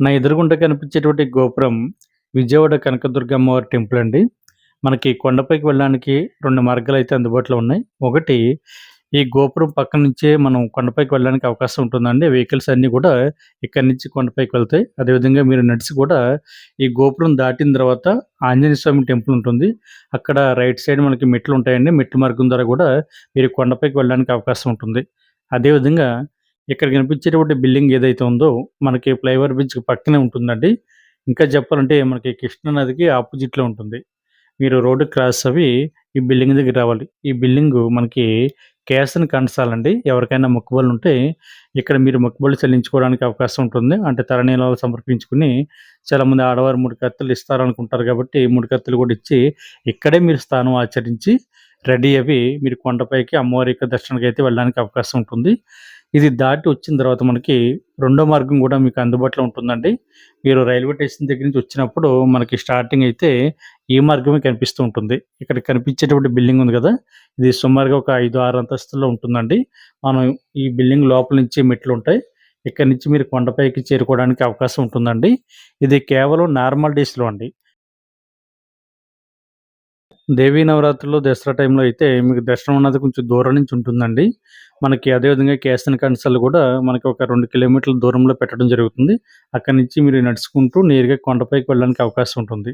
నా ఎదురుగుండా కనిపించేటువంటి గోపురం విజయవాడ కనకదుర్గ అమ్మవారి టెంపుల్ అండి. మనకి కొండపైకి వెళ్ళడానికి 2 మార్గాలైతే అందుబాటులో ఉన్నాయి. ఒకటి ఈ గోపురం పక్క నుంచే మనం కొండపైకి వెళ్ళడానికి అవకాశం ఉంటుందండి. వెహికల్స్ అన్నీ కూడా ఇక్కడి నుంచి కొండపైకి వెళ్తాయి. అదేవిధంగా మీరు నడిచి కూడా ఈ గోపురం దాటిన తర్వాత ఆంజనేయ స్వామి టెంపుల్ ఉంటుంది. అక్కడ రైట్ సైడ్ మనకి మెట్లు ఉంటాయండి. మెట్లు మార్గం ద్వారా కూడా మీరు కొండపైకి వెళ్ళడానికి అవకాశం ఉంటుంది. అదేవిధంగా ఇక్కడ కనిపించేటువంటి బిల్డింగ్ ఏదైతే ఉందో మనకి ఫ్లైఓవర్ బ్రిడ్జ్ పక్కనే ఉంటుందండి. ఇంకా చెప్పాలంటే మనకి కృష్ణానదికి ఆపోజిట్‌లో ఉంటుంది. మీరు రోడ్డు క్రాస్ అవి ఈ బిల్డింగ్ దగ్గర రావాలి. ఈ బిల్డింగ్ మనకి క్యాష్ని కనసాలండి ఎవరికైనా మొక్కుబడులుంటే ఇక్కడ మీరు మొక్కుబళ్ళు చెల్లించుకోవడానికి అవకాశం ఉంటుంది. అంటే తలనీలాలు సమర్పించుకొని చాలామంది ఆడవారు మూడు కత్తులు ఇస్తారనుకుంటారు కాబట్టి మూడు కత్తులు కూడా ఇచ్చి ఇక్కడే మీరు స్థానం ఆచరించి రెడీ అవి మీరు కొండపైకి అమ్మవారి యొక్క దర్శనానికైతే వెళ్ళడానికి అవకాశం ఉంటుంది. ఇది దాటి వచ్చిన తర్వాత మనకి రెండో మార్గం కూడా మీకు అందుబాటులో ఉంటుందండి. మీరు రైల్వే స్టేషన్ దగ్గర నుంచి వచ్చినప్పుడు మనకి స్టార్టింగ్ అయితే ఈ మార్గమే కనిపిస్తూ ఉంటుంది. ఇక్కడ కనిపించేటువంటి బిల్డింగ్ ఉంది కదా! ఇది సుమారుగా ఒక 5, 6 అంతస్తుల్లో ఉంటుందండి. మనం ఈ బిల్డింగ్ లోపల నుంచి మెట్లు ఉంటాయి ఇక్కడ నుంచి మీరు కొండపైకి చేరుకోవడానికి అవకాశం ఉంటుందండి. ఇది కేవలం నార్మల్ డేస్‌లో అండి. దేవీ నవరాత్రులు, దసరా టైంలో అయితే మీకు దర్శనం అన్నది కొంచెం దూరం నుంచి ఉంటుందండి. మనకి అదేవిధంగా కేసన్ కన్సల్ కూడా మనకి ఒక రెండు కిలోమీటర్ల దూరంలో పెట్టడం జరుగుతుంది. అక్కడి నుంచి మీరు నడుచుకుంటూ నేరుగా కొండపైకి వెళ్ళడానికి అవకాశం ఉంటుంది.